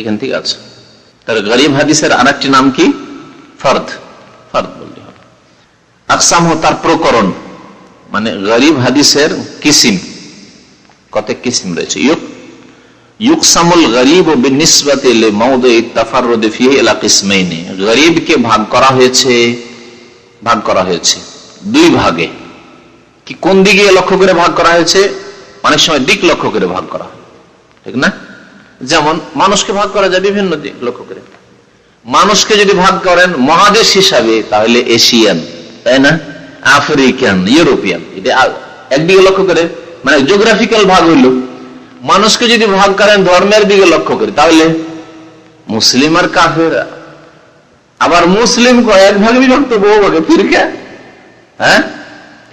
এখান থেকে আছে। তার গরিব হাদিসের আর নাম কি? ফর্দ। আকসাম তার প্রকরণ। মানে গরিব হাদিসের কিসিম। কত কিসিম রয়েছে? ইউক ইউকসামুল গরিব ও গরিবকে ভাগ করা হয়েছে, ভাগ করা হয়েছে। দুই ভাগে। কি কোন দিকে লক্ষ্য করে ভাগ করা হয়েছে? অনেক সময় দিক লক্ষ্য করে ভাগ করা। ঠিক না? যেমন, মানুষকে ভাগ করা যায় বিভিন্ন দিক লক্ষ্য করে। মানুষকে যদি ভাগ করেন মহাদেশ হিসাবে, তাহলে এশিয়ান। তাই না? আফ্রিকান, ইউরোপিয়ান, এটা একদিকে লক্ষ্য করে মানে জিওগ্রাফিক্যাল ভাগ হইল। মানুষকে যদি ভাগ করেন ধর্মের দিকে লক্ষ্য করে, তাহলে মুসলিম আর কাফের। আবার মুসলিম কয়েক ভাগে বিভক্ত বহু ভাগে, ফিরকা? হ্যাঁ?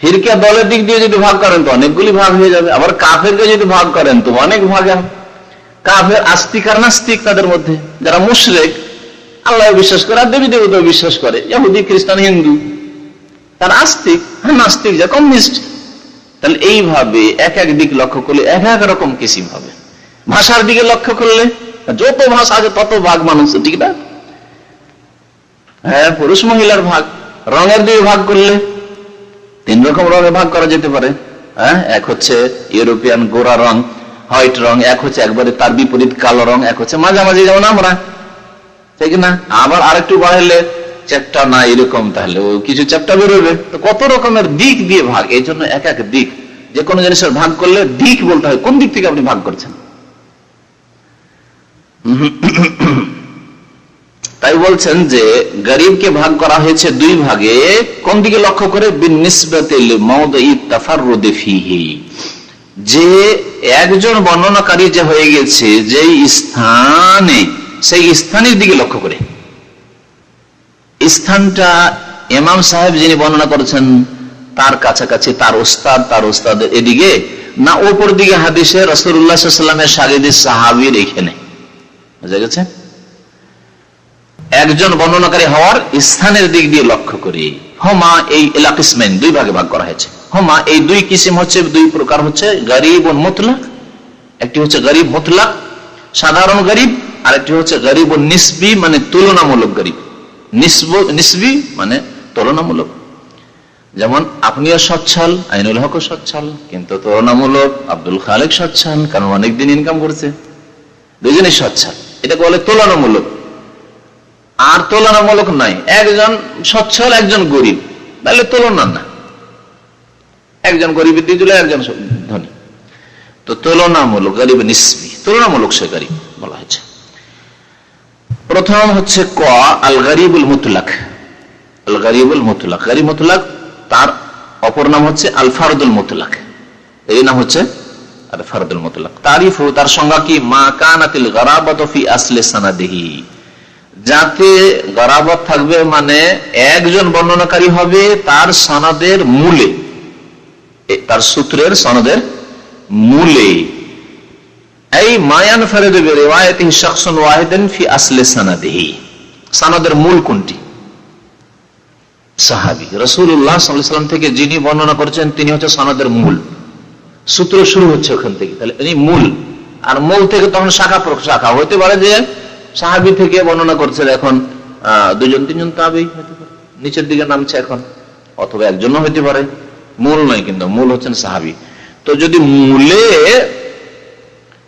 ফিরকা দলের দিক দিয়ে যদি ভাগ করেন, তো অনেকগুলি ভাগ হয়ে যাবে। আবার কাফেরকে যদি ভাগ করেন, তো অনেক ভাগে। কাফের আস্তিক আর নাস্তিক তাদের মধ্যে। যারা মুশরেক, আল্লাহ বিশ্বাস করে, আর দেবী দেবতা বিশ্বাস করে, ইহুদি, খ্রিস্টান, হিন্দু। তার আস্তিক হ্যাঁ নাস্তিক যা কমিউনিস্ট, তাহলে এইভাবে এক এক দিক লক্ষ্য করলে এক এক রকম কিসিম হবে। ভাষার দিকে লক্ষ্য করলে, যত ভাষা আছে তত ভাগ মানুষ, ঠিক না? হ্যাঁ পুরুষ মহিলার ভাগ, রঙের দিকে ভাগ করলে তিন রকম রঙে ভাগ করা যেতে পারে। হ্যাঁ এক হচ্ছে ইউরোপিয়ান গোরা রং, হোয়াইট রং, এক হচ্ছে একবারে তার বিপরীত কালো রং, এক হচ্ছে মাঝামাঝি, যেমন আমরা, ঠিক না? আবার আরেকটু বাড়াইলে চ্যাপ্টা না এরকম তাহলে, ও কিছু চ্যাপ্টা বেরোবে। কত রকমের দিক দিয়ে ভাগ, এই জন্য এক এক দিক। যে কোনো জিনিসের ভাগ করলে দিক বলতে হয়, কোন দিক থেকে আপনি ভাগ করছেন? তাই বলছেন যে, গরিবকে ভাগ করা হয়েছে দুই ভাগে। কোন দিকে লক্ষ্য করে? যে একজন বর্ণনাকারী যে হয়ে গেছে যে স্থানে, সেই স্থানের দিকে লক্ষ্য করে। স্থানটা ইমাম সাহেব যিনি বর্ণনা করেছেন, তার কাছাকাছি তার ওস্তাদ, তার ওস্তাদের এদিকে, না ওপর দিকে হাদিসে রসুল্লাহামের সাগিদি সাহাবির এখানে বুঝা গেছে? একজন বর্ণনাকারী হওয়ার স্থানের দিক দিয়ে লক্ষ্য করি। হমা এই এলাকিসমেন, দুই ভাগে ভাগ করা হয়েছে। হমা এই দুই কিসিম হচ্ছে, দুই প্রকার হচ্ছে, গরিব ও মতলাক। একটি হচ্ছে গরিব, মতলাক, সাধারণ গরিব আর একটি হচ্ছে গরিব ও নিসবি মানে তুলনামূলক গরিব। নিসব মানে তুলনামূলক। যেমন আপনিও সচ্ছল, আইনুল হকও সচ্ছল, কিন্তু তুলনামূলক আব্দুল খালেক সচ্ছল, কারণ অনেকদিন ইনকাম করছে। দুজনে সচ্ছল। এটাকে বলে তুলনামূলক। আর তুলনামূলক নাই। একজন সচ্ছল, একজন গরিব। তাহলে তুলনা না। একজন গরিবের দিয়ে একজন ধনী। তো তুলনামূলক গরিব নিসবি। তুলনামূলক সে গরিব বলা হয়েছে। প্রথম হচ্ছে ক আল গরিবুল মুতলাক। আল গরিবুল মুতলাক। গরিব মুতলাক, তার অপর নাম হচ্ছে আল ফারদুল মুতলাক। এই নাম হচ্ছে আল ফারদুল মুতলাক। তারিফ তার সংজ্ঞা কি? মা কানাতিল গরাবাত ফি আসলে সানাদিহি। যাতে গরাবত থাকবে মানে একজন বর্ণনাকারী হবে তার সনদের মূলে। তার সূত্রের সনদের মূলে। এই মায়ান ফি আসলে সনদের মূল কোনটি? সাহাবি রসুল্লাহ সাল্লাম থেকে যিনি বর্ণনা তিনি হচ্ছে মূল। সূত্র শুরু হচ্ছে ওখান থেকে। তাহলে মূল। আর মূল থেকে তখন শাখা শাখা হতে পারে যে সাহাবি থেকে বর্ণনা করছে এখন দুজন তিনজন নিচের দিকে নামছে এখন। অথবা একজনও হতে পারে। মূল নয় কিন্তু মূল হচ্ছেন সাহাবি। তো যদি মূলে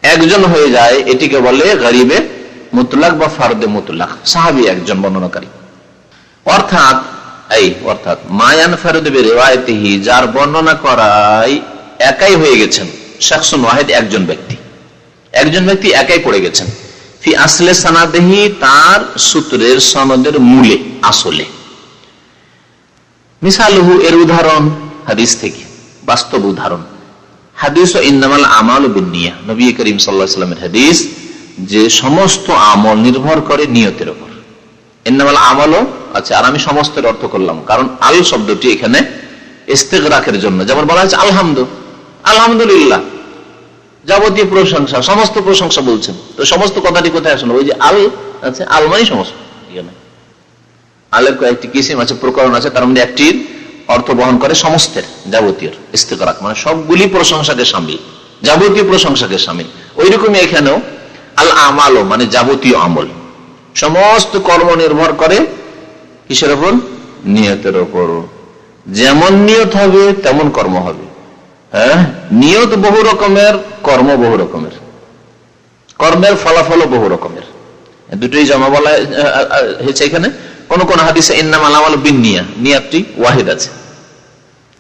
একজন হয়ে যায়, এটিকে বলে গরিবে মুতলাক বা ফারদে মুতলাক। সাহাবি একজন বর্ণনাকারী। অর্থাৎ, এই, অর্থাৎ, মায়ান ফেরদেবে রেওয়ায়তিহি যার বর্ণনা করাই একাই হয়ে গেছেন শাকসুন ওয়াহেদ একজন ব্যক্তি। একজন ব্যক্তি একাই পড়ে গেছেন। ফি আসলে সানাদেহি, তার সূত্রের সনদের মূলে, আসলে। মিসালহু এর উদাহরণ, হাদিস থেকে, বাস্তব উদাহরণ। হাদিস ও ইন্নামাল আমাল বিনিয়া নবী করিম সাল্লাহ সাল্লামের হাদিস যে সমস্ত আমল নির্ভর করে নিয়তের উপর। ইন্নামাল আমলও আচ্ছা আর আমি অর্থ করলাম, কারণ আল শব্দটি এখানে জন্য। যেমন বলা হয়েছে, আলহামদু আলহামদুলিল্লাহ যাবতীয় প্রশংসা, সমস্ত প্রশংসা বলছেন। তো সমস্ত কথাটি কোথায় আসলো? ওই যে আল আছে আল মানে সমস্ত। এখানে আলের কয়েকটি কিসিম আছে, প্রকরণ আছে, তার মধ্যে একটির অর্থ বহন করে সমস্তের, যাবতীয় ইস্তেকরাক মানে সবগুলি প্রশংসাকে সামিল, যাবতীয় প্রশংসাকে সামিল। ওই রকমই এখানেও আল আমালও মানে যাবতীয় আমল। সমস্ত কর্ম নির্ভর করে কিসের ওপর নিয়তের ওপর যেমন নিয়ত হবে, তেমন কর্ম হবে। হ্যাঁ? নিয়ত বহু রকমের, কর্ম বহু রকমের। কর্মের ফলাফল বহু রকমের। দুটোই জমা বলা হয়েছে এখানে। কোন কোন হাদিসে ইন্নাম আলামাল বিন নিয়া, নিয়াতটি ওয়াহিদ আছে।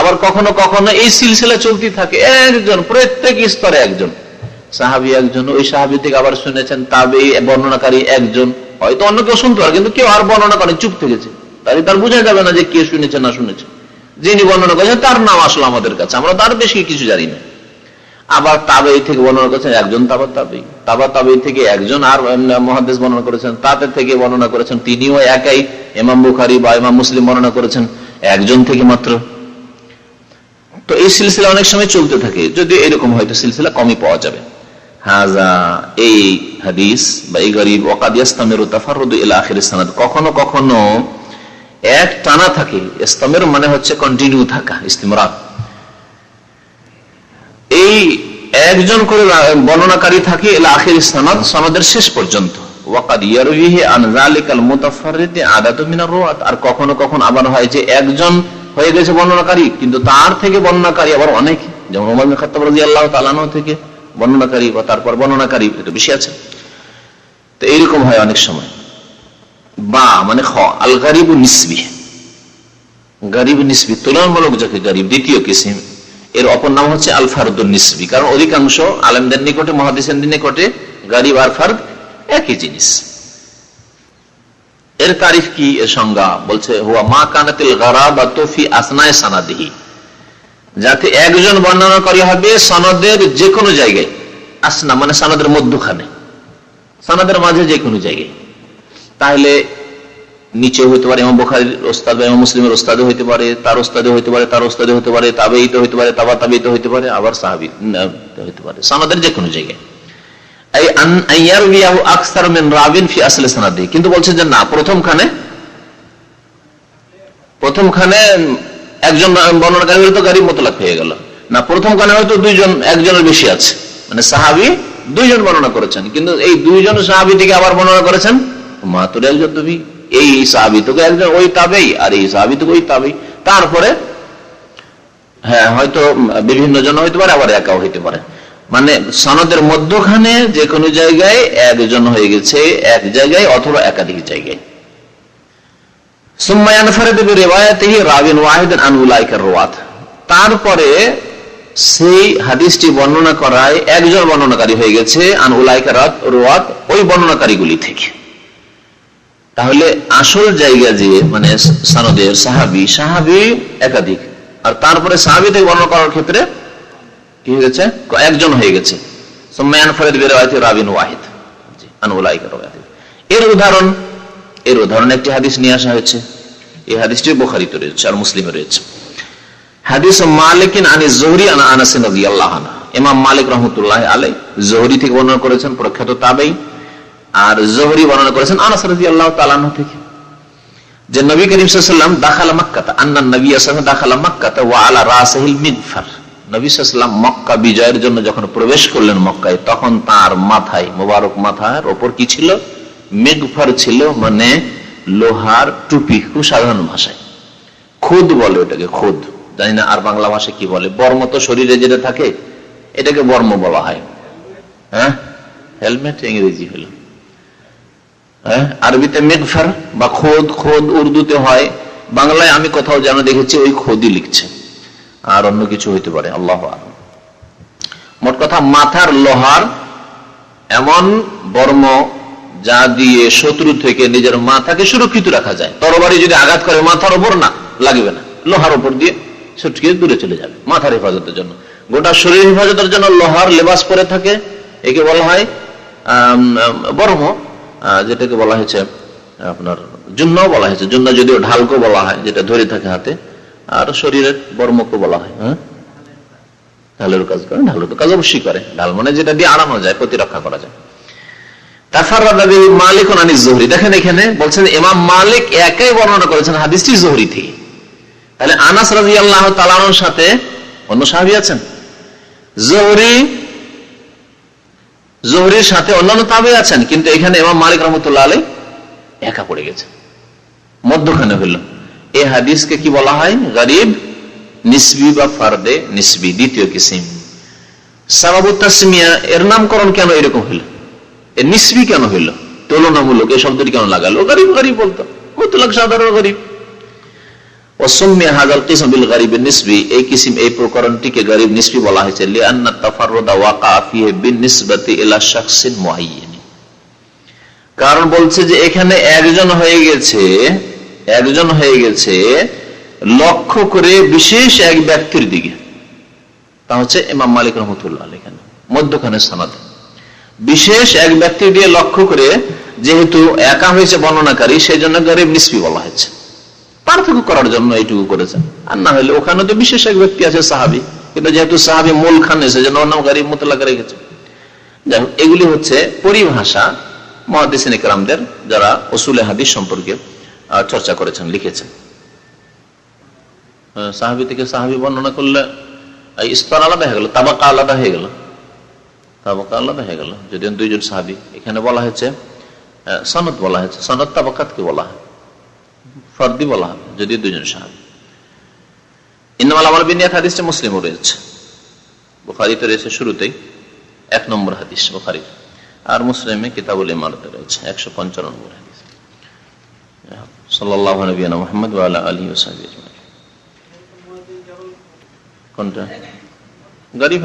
আবার কখনো কখনো এই সিলসিলা চলতে থাকে। একজন, প্রত্যেক স্তরে একজন। সাহাবি একজন, ওই সাহাবি থেকে আবার শুনেছেন তাবে, বর্ণনাকারী একজন। হয়তো অন্য কেউ শুনতে পারে, কিন্তু কেউ আর বর্ণনা করে চুপ থেকেছে তাই তার বোঝা যাবে না যে কে শুনেছে না শুনেছে। যিনি বর্ণনা করেছেন, তার নাম আসলো আমাদের কাছে। আমরা তার বেশি কিছু জানি না। আবার তাবেই থেকে বর্ণনা করেছেন, একজন তাবার তাবেই। তাবার তাবেই থেকে একজন আর মহাদেশ বর্ণনা করেছেন তাদের থেকে বর্ণনা করেছেন, তিনিও একাই এমাম বুখারি বা ইমাম মুসলিম বর্ণনা করেছেন, একজন থেকে মাত্র। তো এই সিলসিলা অনেক সময় চলতে থাকে, যদি এরকম হয়তো সিলসিলা কমই পাওয়া যাবে। কখনো কখনো এক টানা থাকে। ইস্তমের মানে হচ্ছে কন্টিনিউ থাকা ইস্তিমরাত এই একজন করে বর্ণনাকারী থাকে এলা আখির সনদ, সনদের শেষ পর্যন্ত। আর কখনো কখনো আবার হয় যে একজন হয়ে গেছে বর্ণনাকারী, কিন্তু তার থেকে বর্ণনাকারী আবার অনেক। যেমন থেকে বর্ণনাকারী বা তারপর বর্ণনাকারী, এটা বেশি আছে। তো এইরকম হয় অনেক সময়। বা মানে খ, আল গরিব নিসবি গরিব নিসবি তুলনামূলক যাকে গরিব, দ্বিতীয় কিসিম। এর অপর নাম হচ্ছে আল ফারদুল নিসবি। কারণ অধিকাংশ আলমদের নিকটে, মহাদিসের নিকটে গরিব আর একই জিনিস। এর তারিফ কি সংজ্ঞা? বলছে, হুয়া মা কানাতিল গরাবা তোফি আসনায় সানাদিহি। যাতে একজন বর্ণনাকারী হবে সনদের যে কোনো জায়গায়। আসনা মানে সনদের মধ্যখানে। সনদের মাঝে যে কোনো জায়গায়। তাহলে নিচে হইতে পারে এমন বোখারির ওস্তাদ বা এমন মুসলিমের ওস্তাদে হইতে পারে, তার ওস্তাদে হইতে পারে, তার ওস্তাদে হইতে পারে তাবেই তো হইতে পারে, তাবা তাবেই তো হইতে পারে, আবার সাহাবি হইতে পারে। সনদের যে কোনো জায়গায়। কিন্তু বলছে যে না একজন বর্ণনাকারী হলে তো গাড়ি হয়ে গেল। না হয়তো দুইজন, একজনের বেশি আছে। মানে সাহাবি দুইজন বর্ণনা করেছেন। কিন্তু এই দুইজন সাহাবি থেকে আবার বর্ণনা করেছেন মাতুর একজন তুমি এই সাহাবি তোকে একজন, ওই তাবেই, আর এই সাহাবি তোকে ওই তাবেই। তারপরে হ্যাঁ হয়তো বিভিন্ন জন হইতে পারে, আবার একাও হইতে পারে। মানে সনদের মধ্যখানে যে কোনো জায়গায় একজন হয়ে গেছে এক জায়গায় অথবা একাধিক জায়গায়। তারপরে সেই হাদিসটি বর্ণনা করায় একজন বর্ণনাকারী হয়ে গেছে রোয়াত ওই বর্ণনাকারীগুলি থেকে। তাহলে আসল জায়গা যে মানে সানদের সাহাবি সাহাবি একাধিক। আর তারপরে সাহাবি থেকে বর্ণনা করার ক্ষেত্রে কি হয়ে গেছে। একজন হয়ে গেছে এর উদাহরণ এর উদাহরণ একটি হাদিস নিয়ে আসা হয়েছে। এই হাদিসটি রয়েছে আর মুসলিমে রয়েছে। হাদিস মালিকিন জহরি মালিক রহমতুল্লাহ জহরি থেকে বর্ণনা করেছেন, প্রখ্যাত তাবেই। আর জহরি বর্ণনা করেছেন আনাস রাদিয়াল্লাহু তাআলা থেকে। যে নবী করিম সাল্লাল্লাহু দাখালা মক্কাতে আন্না নবী সাল্লাল্লাহু দাখালা মক্কাতে ওয়া আলা রাসিহিল মিগফার নবী সাল্লাল্লাহু মক্কা বিজয়ের জন্য যখন প্রবেশ করলেন মক্কায়, তখন তার মাথায়, মোবারক মাথার ওপর কি ছিল? মেঘফার ছিল মানে লোহার টুপি, খুব সাধারণ ভাষায়। খুদ বলে ওটাকে, খুদ। জানি না আর বাংলা ভাষায় কি বলে। বর্ম তো শরীরে যেটা থাকে, এটাকে বর্ম বলা হয়। হ্যাঁ? হেলমেট ইংরেজি হলো। হ্যাঁ? আরবিতে মেঘফার বা খোদ খোদ উর্দুতে হয়। বাংলায় আমি কোথাও যেন দেখেছি, ওই খোদই লিখছে। আর অন্য কিছু হইতে পারে, আল্লাহ মোট কথা, মাথার লোহার এমন বর্ম যা দিয়ে শত্রু থেকে নিজের মাথাকে সুরক্ষিত রাখা যায়। তরবারি যদি আঘাত করে, মাথার ওপর না, লাগবে না। লোহার ওপর দিয়ে ছুটকে দূরে চলে যাবে, মাথার হেফাজতের জন্য। গোটা শরীর হেফাজতের জন্য লোহার লেবাস পরে থাকে, একে বলা হয় বর্ম যেটাকে বলা হয়েছে, আপনার জুন্নাও বলা হয়েছে। জুন্না যদিও ঢালকো বলা হয়, যেটা ধরে থাকে হাতে আর শরীরের বর্মকে বলা হয় হ্যাঁ? ঢালের কাজ করে ঢালের কাজ অবশ্যই করে। ঢাল মানে যেটা দিয়ে আড়ানো যায়, প্রতিরক্ষা করা যায়। মালিক একাই বর্ণনা আনাস সাথে অন্য আছেন? জহরি, জহরির সাথে অন্যান্য তাবে আছেন, কিন্তু এখানে ইমাম মালিক রহমতুল্লাহ আলী একা পড়ে গেছে মধ্যখানে হইল। এই হাদিসকে কি বলা হয়? গরিব, নিসবি বা ফারদে নিসবি, দ্বিতীয় কিসিম। সাবাবুত্তাসমিয়া এর নামকরণ কেন এরকম হইল? এর নিসবি কেন হইল? তুলনামূলক এই শব্দটি কেন লাগালো? গরিব গরিব বলতো। মুতলাক সাধারণ গরিব। কারণ বলছে যে এখানে একজন হয়ে গেছে একজন হয়ে গেছে লক্ষ্য করে বিশেষ এক ব্যক্তির দিকে। তা হচ্ছে ইমাম মালিক রহমতুল্লাহ এখানে মধ্যখানে সানাদ। বিশেষ এক ব্যক্তির দিয়ে লক্ষ্য করে যেহেতু একা হয়েছে বর্ণনাকারী সেই জন্য গরিব নিসবি বলা হয়েছে। পার্থক্য করার জন্য এইটুকু করেছেন। আর না হলে ওখানে তো বিশেষ এক ব্যক্তি আছে সাহাবি। কিন্তু যেহেতু সাহাবি মূল খান এসে যেন অন্য গরিব মোতলাকা রেখেছে যাই হোক, এগুলি হচ্ছে পরিভাষা ইকরামদের যারা ওসুলে হাদিস সম্পর্কে চর্চা করেছেন, লিখেছেন। সাহাবি থেকে সাহাবি বর্ণনা করলে স্তর আলাদা হয়ে গেল, তাবাকা আলাদা হয়ে গেল। তাবাকা আলাদা হয়ে গেল, যদিও দুইজন সাহাবি। এখানে বলা হয়েছে সনদ বলা হয়েছে, সনদ তাবাকাতকে বলা হয়। ফর্দি বলা হবে, যদিও দুজন সাহাবি। আমল বিনিয়াত মুসলিমও রয়েছে। বুখারিতে রয়েছে শুরুতেই, এক নম্বর হাদিস বুখারি আর মুসলিমে কিতাবুল ইমারতে রয়েছে, একশো পঞ্চান্ন নম্বর হাদিস। গরিব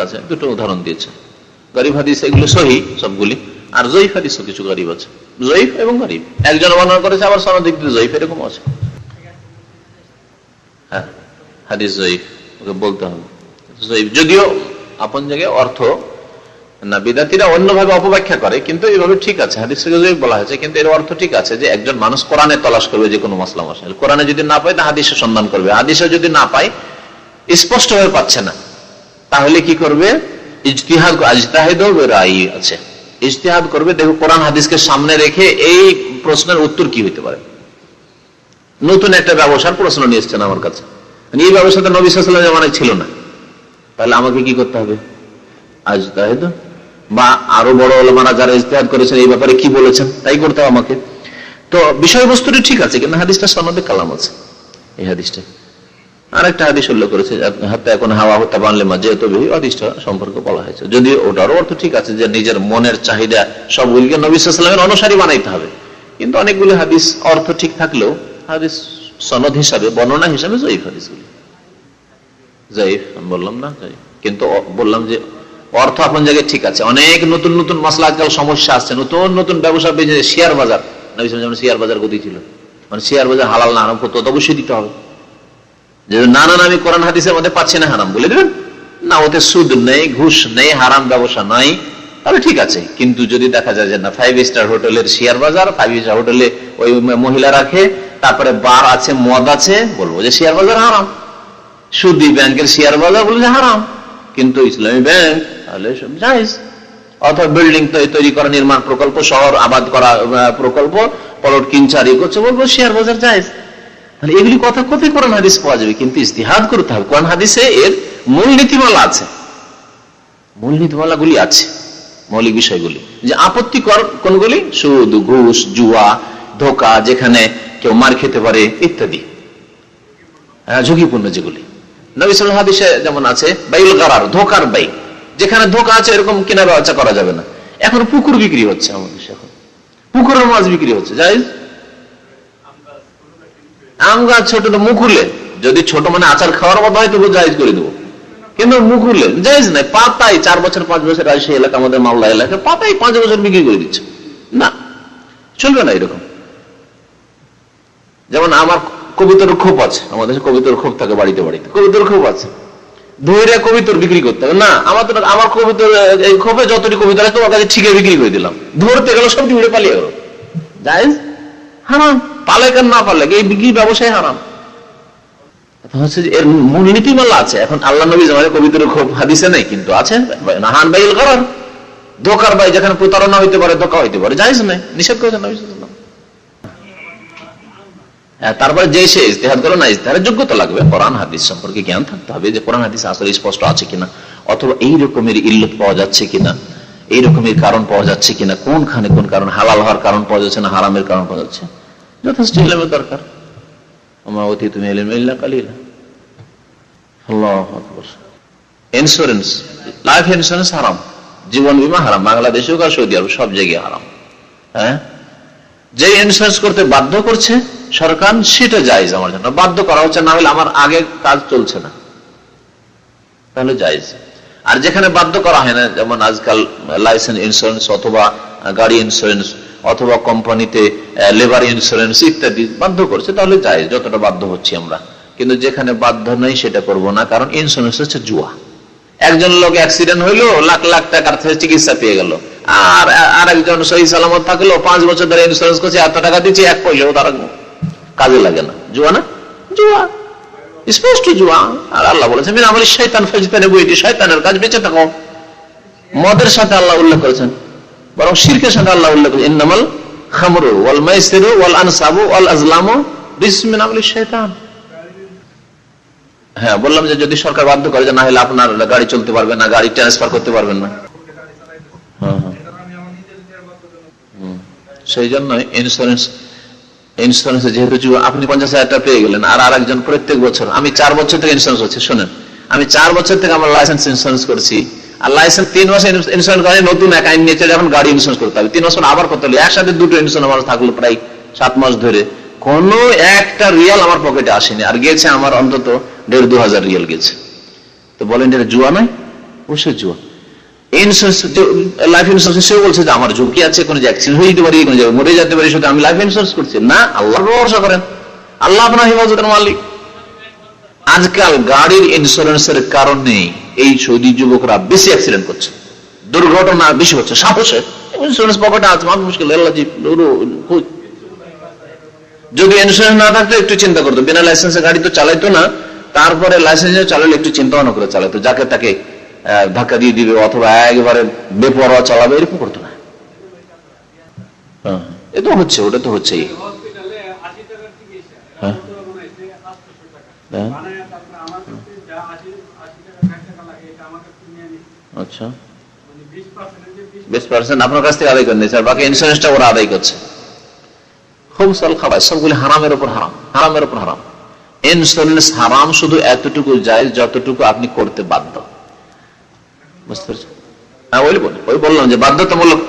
আছে জয়ীফ এবং গরিব। একজন দিয়ে জয়ীফ, এরকম আছে। হ্যাঁ ওকে বলতে হবে। জয়ীফ, যদিও আপন জায়গায় অর্থ না বিদাতিরা অন্যভাবে অপব্যাখ্যা করে, কিন্তু এইভাবে ঠিক আছে, হাদিস বলা হয়েছে, কিন্তু এর অর্থ ঠিক আছে যে একজন মানুষ কোরআনে তলাশ করবে যে কোনো মাসলা মশাইল কোরআনে যদি না পায়, তা হাদিসে সন্ধান করবে। হাদিসে যদি না পায় স্পষ্ট হয়ে পাচ্ছে না। তাহলে কি করবে? ইজতিহাদ আজতাহেদ রাই আছে। ইজতিহাদ করবে দেখো কোরআন হাদিসকে সামনে রেখে এই প্রশ্নের উত্তর কি হইতে পারে? নতুন একটা ব্যবসার প্রশ্ন নিয়ে এসছেন আমার কাছে। মানে এই ব্যবসাটা নবী সাল্লাম জামানায় ছিল না। তাহলে আমাকে কি করতে হবে? আজ তাহেদ বা আরও বড় ওলামারা যারা ইজতেহাদ করেছেন, এই ব্যাপারে কি বলেছেন, তাই করতে আমাকে। তো বিষয়বস্তুটি ঠিক আছে, কিন্তু হাদিসটা সনদে কালাম আছে, এই হাদিসটা। আর একটা হাদিস উল্লেখ করেছে, হাতে এখন হাওয়া হতে বানলে মা, যেহেতু হাদিসটা সম্পর্কে বলা হয়েছে। যদি ওটারও অর্থ ঠিক আছে যে নিজের মনের চাহিদা সবগুলিকে নবী সাল্লামের অনুসারী বানাইতে হবে। কিন্তু অনেকগুলি হাদিস অর্থ ঠিক থাকলেও হাদিস সনদ হিসাবে, বর্ণনা হিসাবে জয়ীফ হাদিসগুলি। জয়ীফ বললাম না, জয়ীফ। কিন্তু বললাম যে অর্থ আপন জায়গায় ঠিক আছে। অনেক নতুন নতুন মশলা আজকাল সমস্যা আসছে। নতুন নতুন ব্যবসা বেজে শেয়ার বাজার। যেমন শেয়ার বাজার গতি ছিল। মানে শেয়ার বাজার হালাল না, হারাম করতে অবশ্যই দিতে হবে। যে কোরআন হাদিসের মধ্যে না, হারাম বলে দেবেন? না, ওতে সুদ নেই, ঘুষ নেই, হারাম ব্যবসা নাই, তাহলে ঠিক আছে। কিন্তু যদি দেখা যায় যে না ফাইভ স্টার হোটেলের শেয়ার বাজার ফাইভ স্টার হোটেলে ওই মহিলা রাখে, তারপরে বার আছে, মদ আছে, বলব যে শেয়ার বাজার হারাম। সুদি ব্যাংকের শেয়ার বাজার বলব যে হারাম। কিন্তু ইসলামী ব্যাংক তাহলে জায়েজ অথবা বিল্ডিং তৈরি করা নির্মাণ প্রকল্প শহর আবাদ করা প্রকল্প পলট কিনচারি করছে বলব শেয়ার বাজার জায়েজ তাহলে এগুলি কথা কোথায় কোরআন হাদিস পাওয়া যাবে কিন্তু ইস্তিহাদ করতে হবে। কোরআন হাদিসে এর মূল নীতিমালা আছে। মূল নীতিমালা গুলি আছে মৌলিক বিষয়গুলি। যে আপত্তিকর কোনগুলি? সুদ ঘুষ জুয়া ধোকা যেখানে কেউ মার খেতে পারে ইত্যাদি। ঝুঁকিপূর্ণ যেগুলি। নবী সাল হাদিসে যেমন আছে বাইল গারার ধোকার বাই যেখানে ধোকা আছে, এরকম কেনা বেচা করা যাবে না। এখন পুকুর বিক্রি হচ্ছে আমাদের এখন পুকুরের মাছ বিক্রি হচ্ছে যাই আম গাছ ছোট মুকুলে। যদি ছোট মানে আচার খাওয়ার মতো হয় তবু জায়জ করে দেবো। কিন্তু মুকুলে, জায়জ নাই পাতাই চার বছর, পাঁচ বছর আসে এলাকা আমাদের মালদা এলাকা পাতাই পাঁচ বছর বিক্রি করে দিচ্ছে। না, চলবে না এরকম। যেমন আমার কবিতার ক্ষোভ আছে, আমাদের কবিতার ক্ষোভ থাকে বাড়িতে বাড়িতে। কবিতার ক্ষোভ আছে। ধৈর্য কবিতর বিক্রি করতে হবে। না, আমার তো আমার কবিতর, এই ক্ষোভে যতটি কবিতা আছে তোমার কাছে ঠিকই বিক্রি করে দিলাম। ধরতে গেল সবটি উড়ে পালিয়ে গেল। যাই হারাম। পালে কেন না পালে? এই বিক্রি ব্যবসায় হারাম। হচ্ছে এর মূলনীতিমালা আছে। এখন আল্লাহ নবী জামানে কবিতার ক্ষোভ হাদিসে নেই, কিন্তু আছে নাহান বাইল করার ধোকার বাই যেখানে প্রতারণা হইতে পারে, ধোকা হইতে পারে। যাইজ নাই। নিষেধ করেছেন নবী তারপরে যে সে ইস্তেহাদ করল, না ইস্তেহারের যোগ্যতা লাগবে। কোরআন, হাদিস সম্পর্কে জ্ঞান থাকতে হবে যে কোরআন, হাদিস আসলে স্পষ্ট আছে কিনা, অথবা এই রকমের ইল্লত পাওয়া যাচ্ছে কিনা, এই রকমের কারণ পাওয়া যাচ্ছে কিনা, কোনখানে কোন কারণ, হালাল হওয়ার কারণ পাওয়া যাচ্ছে না হারামের কারণ পাওয়া যাচ্ছে, যথেষ্ট ইলেমের দরকার। অতি তুমি এলিমিল্লা কালিলা। ইন্স্যুরেন্স লাইফ ইন্স্যুরেন্স হারাম, জীবন বীমা হারাম, বাংলাদেশে হোক আর সৌদি আরব, সব জায়গায় হারাম। হ্যাঁ? যে ইন্স্যুরেন্স করতে বাধ্য করছে সরকার সেটা জায়জ আমার জন্য। বাধ্য করা হচ্ছে, না হলে আমার আগে কাজ চলছে না। তাহলে জায়জ। আর যেখানে বাধ্য করা হয় না, যেমন আজকাল লাইসেন্স ইন্স্যুরেন্স অথবা গাড়ি ইন্স্যুরেন্স অথবা কোম্পানিতে লেবার ইন্স্যুরেন্স ইত্যাদি বাধ্য করছে, তাহলে যায় যতটা বাধ্য হচ্ছি আমরা। কিন্তু যেখানে বাধ্য নেই, সেটা করব না, কারণ ইন্স্যুরেন্স হচ্ছে জুয়া। একজন লোক অ্যাক্সিডেন্ট হইল, লাখ লাখ টাকার চিকিৎসা পেয়ে গেল। আর আরেকজন সহি সালামত থাকল, পাঁচ বছর ধরে ইন্স্যুরেন্স করছে, এত টাকা দিচ্ছে, এক পয়সাও তারা কাজে লাগে না। জুয়া না? জুয়া। স্পষ্ট জুয়া। আর আল্লাহ বলেছেন বিনা আমলি শয়তান ফজিতানে বইটি শয়তানের কাজ বেঁচে থাকো। মদের সাথে আল্লাহ উল্লেখ করেছেন, বরং শিরকের সাথে আল্লাহ উল্লেখ করেছেন, ইন্নামাল খামরু ওয়াল মাইসিরু ওয়াল আনসাবু ওয়াল আজলামু বিসমিন আমলি শয়তান। হ্যাঁ বললাম যে যদি সরকার বাধ্য করে যে না হলে আপনার গাড়ি চলতে পারবে না, গাড়ি ট্রান্সফার করতে পারবেন না। হ্যাঁ হ্যাঁ। সেই জন্য ইন্স্যুরেন্স ইন্স্যুরেন্স যেহেতু আপনি পঞ্চাশ হাজার টাকা পেয়ে গেলেন, আর আরেকজন প্রত্যেক বছর, আমি চার বছর থেকে ইন্স্যুরেন্স হচ্ছে শোনেন। আমি চার বছর থেকে আমার লাইসেন্স ইন্স্যুরেন্স করছি, আর লাইসেন্স তিন মাসে ইন্স্যুরেন্স করে নতুন এক আইন নিয়েছে এখন গাড়ি ইন্স্যুরেন্স করতে হবে। তিন বছর আবার করতে হলো একসাথে দুটো ইন্স্যুরেন্স আমার থাকল প্রায় সাত মাস ধরে। কোন একটা রিয়াল আমার পকেটে আসেনি, আর গেছে আমার অন্তত দেড় দু হাজার রিয়াল গেছে। তো বলেন, এটা জুয়া নয়? অবশ্যই জুয়া। ইন্স্যুরেন্স লাইফ ইন্স্যুরেন্স সেও বলছে যে আমার ঝুঁকি আছে কোনো অ্যাক্সিডেন্ট হয়ে যেতে পারি কোনো জায়গায় মরে যেতে পারি শুধু আমি লাইফ ইন্স্যুরেন্স করছি। না আল্লাহ ভরসা করেন। আল্লাহ আপনার হেফাজতের মালিক। আজকাল গাড়ির ইন্স্যুরেন্সের কারণে এই সৌদি যুবকরা বেশি অ্যাক্সিডেন্ট করছে। দুর্ঘটনা বেশি হচ্ছে সাহসে। ইন্স্যুরেন্স পকেটে আছে মানুষ মুশকিল। যদি ইন্স্যুরেন্স না থাকতো একটু চিন্তা করতো। বিনা লাইসেন্সে গাড়ি তো চালাইতো না তারপরে লাইসেন্স চালালে একটু চিন্তা ভাবনা করে চালাতো যাকে তাকে ধাক্কা দিয়ে দিবে অথবা একবারে বেপরোয়া চালাবে এরকম করতো না। হ্যাঁ, এ তো হচ্ছে ওটা তো হচ্ছেই। হ্যাঁ। হ্যাঁ। নিচ্ছে। আচ্ছা। মানে বিশ পার্সেন্ট আপনার কাছ থেকে আদায় করে নিয়েছে আর বাকি ইন্স্যুরেন্সটা ওরা আদায় করছে। খুব সাল খাবার সবগুলি হারামের উপর হারাম হারামের উপর হারাম। ইন্স্যুরেন্স হারাম শুধু এতটুকু যায় যতটুকু আপনি করতে বাধ্য। বুঝতে পারছেন হ্যাঁ ওই ওই বললাম যে বাধ্যতামূলক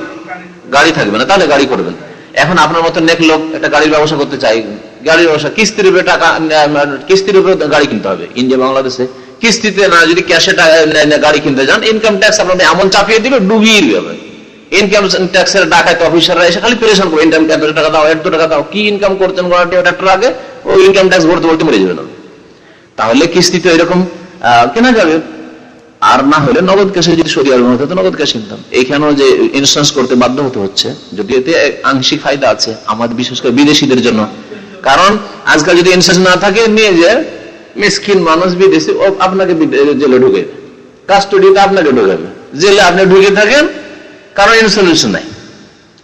গাড়ি থাকবে না, তাহলে গাড়ি করবেন। এখন আপনার মতো নেক লোক একটা গাড়ির ব্যবসা করতে চাই, গাড়ির ব্যবসা, কিস্তির উপরে টাকা কিস্তির উপরে গাড়ি কিনতে হবে, ইন্ডিয়া, বাংলাদেশে। কিস্তিতে না যদি ক্যাশে গাড়ি কিনতে যান ইনকাম ট্যাক্স এমন চাপিয়ে দিবে, ডুবিয়ে যাবে ইনকাম ট্যাক্সের ডাকাত অফিসাররা এসে খালি পরিশ্রম করবে ইনকাম টাকা দাও এত টাকা দাও, কি ইনকাম করছেন ট্রাক্টর আগে, ওই ইনকাম ট্যাক্স ভরতে ভরতে মরে যাবে না তাহলে কিস্তিতে এরকম কেনা যাবে। আর না হলে নগদ ক্যাশে যদি সৌদি আরব হতো তো নগদ ক্যাশ কিনতাম এইখানেও যে ইন্স্যুরেন্স করতে বাধ্য হতে হচ্ছে, যদি এতে আংশিক ফায়দা আছে আমাদের বিশেষ করে বিদেশিদের জন্য। কারণ আজকাল যদি ইন্স্যুরেন্স না থাকে, নিয়ে যে মিসকিন মানুষ বিদেশি আপনাকে জেলে ঢুকে। কাস্টডিতে আপনাকে ঢুকাবে জেলে আপনি ঢুকে থাকেন, কারণ ইন্স্যুরেন্স নাই।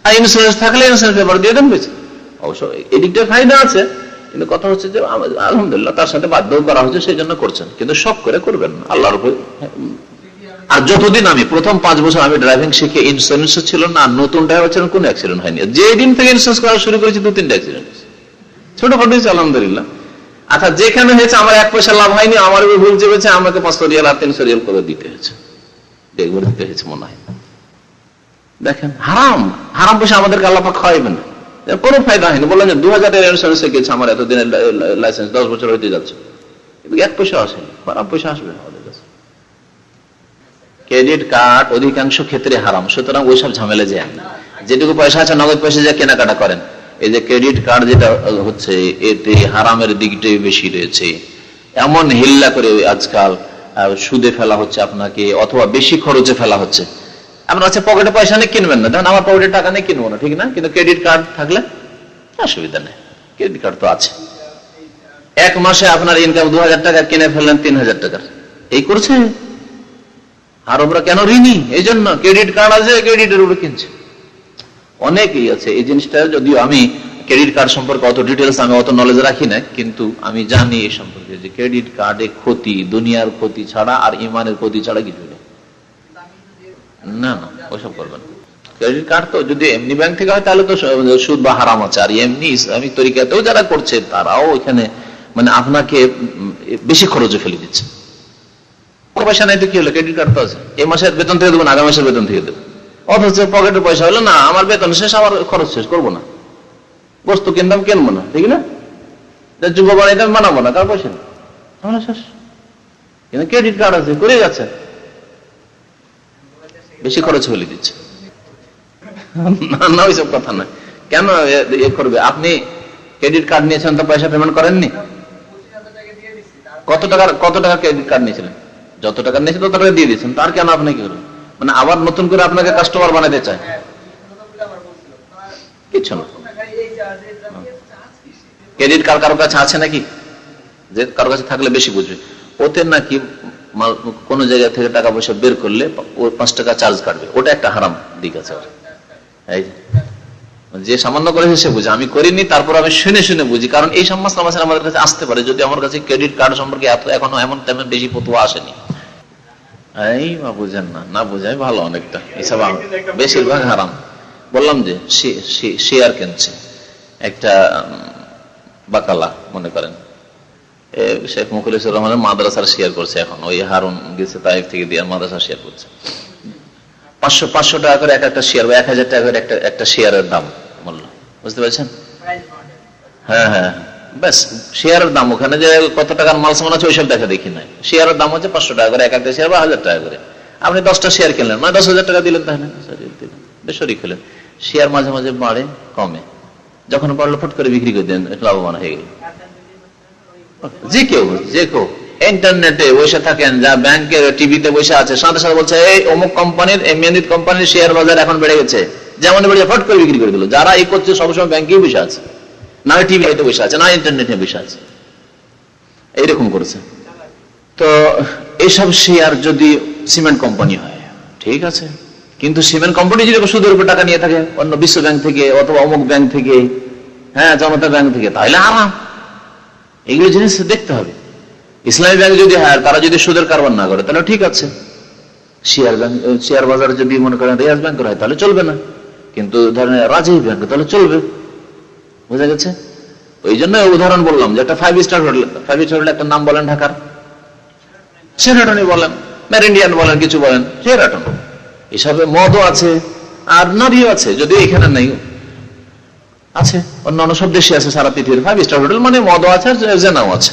আর ইন্স্যুরেন্স থাকলে ইন্স্যুরেন্স পেপার দিয়ে দেন বেশি। অবশ্য এদিকটা ফায়দা আছে। কিন্তু কথা হচ্ছে যে আলহামদুলিল্লাহ, তার সাথে বাধ্য করা হচ্ছে, সেই জন্য করছেন। কিন্তু শখ করে করবেন না। আল্লাহর আর যতদিন আমি প্রথম পাঁচ বছর আমি ড্রাইভিং শিখে ইন্স্যুরেন্স ছিল না নতুন ড্রাইভার ছিলেন কোনো অ্যাক্সিডেন্ট হয়নি। যে দিন থেকে ইন্স্যুরেন্স করা শুরু করেছি, দু তিনটা অ্যাক্সিডেন্ট ছোটখাটো হয়েছে, আলহামদুলিল্লাহ। আচ্ছা যেখানে হয়েছে, আমার এক পয়সা লাভ হয়নি, আমার ভুল চেপেছে, আমাকে পাঁচশো রিয়াল আর তিনশো রিয়াল করে দিতে হয়েছে। দেখব দিতে হয়েছে, মনে হয়। দেখেন, হারাম। হারাম পয়সা আমাদেরকে আল্লাপা খাওয়াইবেন না। কোনো ফায়দা হয়নি। বললাম যে দু হাজার ইন্স্যুরেন্স গেছে আমার এতদিনের লাইসেন্স দশ বছর হইতে যাচ্ছে। এক পয়সা আসেনি। খারাপ পয়সা আসবে ক্রেডিট কার্ড অধিকাংশ ক্ষেত্রে হারাম। সুতরাং ওইসব ঝামেলা যায় না। যেটুকু পয়সা আছে, নগদ পয়সা যা কেনাকাটা করেন। এই যে ক্রেডিট কার্ড যেটা হচ্ছে, এতে হারামের দিকটাই বেশি রয়েছে। এমন হিল্লা করে আজকাল সুদে ফেলা হচ্ছে আপনাকে, অথবা বেশি খরচে ফেলা হচ্ছে। আপনার হচ্ছে পকেটে পয়সা নেই কিনবেন না। দেখুন, আমার পকেটে টাকা নেই কিনবো না, ঠিক না? কিন্তু ক্রেডিট কার্ড থাকলে অসুবিধা নেই। ক্রেডিট কার্ড তো আছে। এক মাসে আপনার ইনকাম দু হাজার টাকা, কিনে ফেললেন তিন হাজার টাকার। এই করছে? আরবরা কেন ঋণী? এই জন্য ক্রেডিট কার্ড আছে, ক্রেডিটের উপরে কিনছে। অনেকেই আছে, এই জিনিসটা যদিও আমি ক্রেডিট কার্ড সম্পর্কে অত ডিটেলস আমি অত নলেজ রাখি না কিন্তু আমি জানি এই সম্পর্কে যে ক্রেডিট কার্ডে ক্ষতি, দুনিয়ার ক্ষতি ছাড়া আর ইমানের ক্ষতি ছাড়া কিছু নেই। না না, ওসব করবেন ক্রেডিট কার্ড তো যদি এমনি ব্যাংক থেকে হয়, তাহলে তো সুদ বা হারাম আছে। আর এমনি ইসলামিক তরিকাতেও যারা করছে, তারাও এখানে মানে আপনাকে বেশি খরচে ফেলে দিচ্ছে। পয়সা তো কি হলো? ক্রেডিট কার্ড তো আছে। এই মাসের বেতন থেকে দেবো আগামী মাসের বেতন থেকে দেবো। অথচ পয়সা হলো, না, আমার বেতন শেষ, আমার খরচ শেষ, করব না। বস্তু কিনতাম, কিনবো না, ঠিক না? যা যুব বানাইতাম বানাবো না কার পয়সা শেষ। কিন্তু ক্রেডিট কার্ড আছে করে যাচ্ছে। বেশি খরচ হলে দিচ্ছে। না ওইসব কথা না কেন এ- করবে? আপনি ক্রেডিট কার্ড নিয়েছেন তো পয়সা পেমেন্ট করেননি? কত টাকার, কত টাকা ক্রেডিট কার্ড নিয়েছিলেন? যত টাকা নিয়েছেন তত টাকা দিয়ে দিয়েছেন, তার কেন আপনি কি করবেন? মানে আবার নতুন করে আপনাকে কাস্টমার বানাতে চায়। কিছু না। ক্রেডিট কার্ড কারোর কাছে আছে নাকি? যে কারোর কাছে থাকলে বেশি বুঝবে। ওতে নাকি কোনো জায়গা থেকে টাকা পয়সা বের করলে ও পাঁচ টাকা চার্জ কাটবে। ওটা একটা হারাম দিক আছে যে। সামান্য করেছে সে বুঝে। আমি করিনি, তারপর আমি শুনে শুনে বুঝি। কারণ এই সমস্ত মাসের আমাদের কাছে আসতে পারে। যদি আমার কাছে ক্রেডিট কার্ড সম্পর্কে এত এখনও এমন তেমন বেশি ফতুয়া আসেনি। এই বা বুঝেন না। না বুঝাই ভালো অনেকটা। এসব বেশিরভাগ হারাম। বললাম যে শেয়ার কিনছে। একটা বাকালা মনে করেন। শেখ মুখলিসুর রহমানের মাদ্রাসার শেয়ার করছে এখন। ওই হারুন গেছে তাইফ থেকে দিয়ে মাদ্রাসা শেয়ার করছে। পাঁচশো পাঁচশো টাকা করে এক একটা শেয়ার বা এক হাজার টাকা করে একটা একটা শেয়ারের দাম মূল্য। বুঝতে পারছেন? হ্যাঁ হ্যাঁ। ব্যাস শেয়ারের দাম। ওখানে যে কত টাকার মাল সামান আছে, ওইসব দেখা দেখি শেয়ারের দাম হচ্ছে পাঁচশো টাকা করে, এক একটা শেয়ার বা হাজার টাকা করে। আপনি দশটা শেয়ার কিনলেন মানে দশ হাজার টাকা দিলেন তাহলে। দিলেন। বেসরি খেলেন। শেয়ার মাঝে মাঝে বাড়ে, কমে। যখন বাড়লো, ফট করে বিক্রি করে দেন, লাভবান হয়ে গেল যে কেউ যে কেউ ইন্টারনেটে বসে থাকেন, যা ব্যাংকের টিভিতে বসে আছে, সাথে সাথে বলছে, এই অমুক কোম্পানির এই মেহেন্দিত কোম্পানির শেয়ার বাজার এখন বেড়ে গেছে। যেমন বেড়ে ফট করে বিক্রি করে দিল। যারা এই করছে, সবসময় ব্যাংকেই বসে আছে। না টিভিতে বসে আছে, না ইন্টারনেটে বসে আছে। এইরকম করেছে। তো এইসব শেয়ার যদি সিমেন্ট কোম্পানি হয়, ঠিক আছে? কিন্তু সিমেন্ট কোম্পানি যদি সুদের উপর টাকা নিয়ে থাকে, অন্য বিশ্ব ব্যাংক থেকে অথবা অমুক ব্যাংক থেকে হ্যাঁ জনতা ব্যাংক থেকে, তাহলে আরাম এগুলো জিনিস দেখতে হবে। ইসলামী ব্যাংক যদি হয়, তারা যদি সুদের কারবার না করে, তাহলে ঠিক আছে। শেয়ার ব্যাংক শেয়ার বাজার যদি মনে করেন রিয়াজ ব্যাংকের হয়, তাহলে চলবে না। কিন্তু ধরেন রাজীব ব্যাংক, তাহলে চলবে। বোঝা গেছে? ওই জন্য উদাহরণ বললাম যে একটা five star hotel five star hotel একটা নাম বলেন ঢাকার। সেরাটনি বলেন মেরিন্ডিয়ান বলেন, কিছু বলেন সেরাটন এসবে মদও আছে, আর নারীও আছে, যদি এখানে নেই। আছে। অন্যান্য সব দেশে আছে, সারা পৃথিবীর ফাইভ স্টার হোটেল মানে মদ আছে আর জেনাও আছে।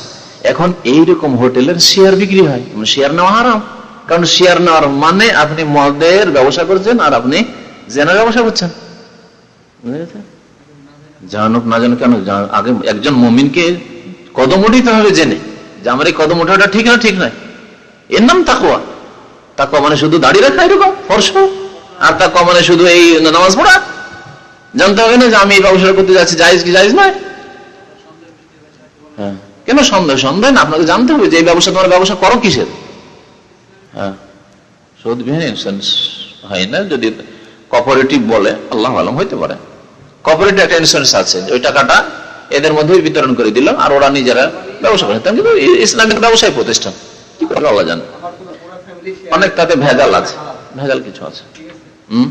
এখন এইরকম হোটেলের শেয়ার বিক্রি হয় শেয়ার নেওয়া হারাম। কারণ শেয়ার নেওয়ার মানে আপনি মদের ব্যবসা করছেন আর আপনি জেনার ব্যবসা করছেন। জানুক না জানুক, কেন? আগে একজন মমিনকে কদম উঠিতে হবে জেনে, যে আমার এই কদম ওঠাটা ঠিক না, ঠিক নয়। এর নাম তাকুয়া তাকুয়া মানে শুধু দাড়ি রাখা, এরকম ফর্স। আর তাকুয়া মানে শুধু এই নামাজ পড়া। জানতে হবে না যে আমি এই ব্যবসা করতে যাচ্ছি, জায়জ কি জায়জ নয়? হ্যাঁ। কেন সন্দেহ? সন্দেহ না, আপনাকে জানতে হবে যে এই ব্যবসা তোমার ব্যবসা করো কিসের? হ্যাঁ। সুদ হয় না, যদি কপারেটিভ বলে, আল্লাহ আলম হইতে পারে। কপারেটিভ একটা ইন্স্যুরেন্স আছে ওই টাকাটা এদের মধ্যে বিতরণ করে দিলাম আর ওরা নিজেরা ব্যবসা করে। কিন্তু ইসলামিক ব্যবসায় প্রতিষ্ঠান, কি করে আল্লাহ জানে? অনেক তাতে ভেজাল আছে, ভেজাল কিছু আছে। হম?